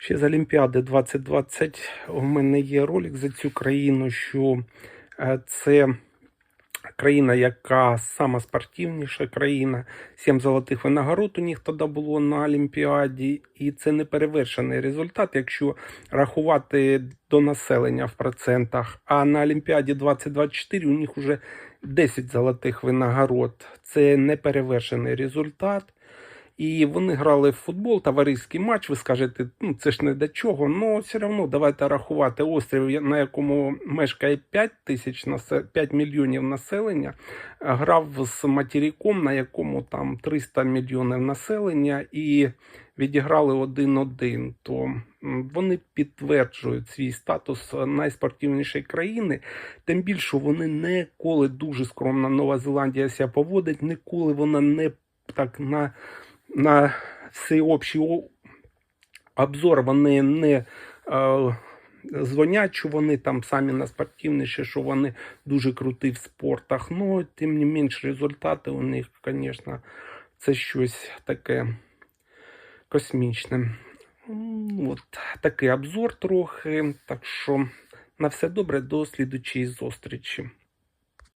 Ще з Олімпіади 2020 у мене є ролик за цю країну, що е, це країна, яка сама спортивніша країна. Сім золотих винагород у них тоді було на Олімпіаді, і це не перевершений результат, якщо рахувати до населення в процентах. А на Олімпіаді 2024 у них вже 10 золотих винагород. Це не перевершений результат. І вони грали в футбол, товариський матч. Ви скажете, ну це ж не до чого. але все одно давайте рахувати острів, на якому мешкає 5 тисяч насе- 5 мільйонів населення. Грав з материком, на якому там 300 мільйонів населення, і відіграли 1-1. То вони підтверджують свій статус найспортивнішої країни. Тим більше вони ніколи дуже скромно Нова Зеландія себе поводить, ніколи вона не так на на всеобщий о- обзор вони не е, дзвонять, що вони там самі на спортивніші, що вони дуже круті в спортах. Ну, тим не менш, результати у них, звісно, це щось таке космічне. От такий обзор трохи. Так що на все добре, до слідучої зустрічі.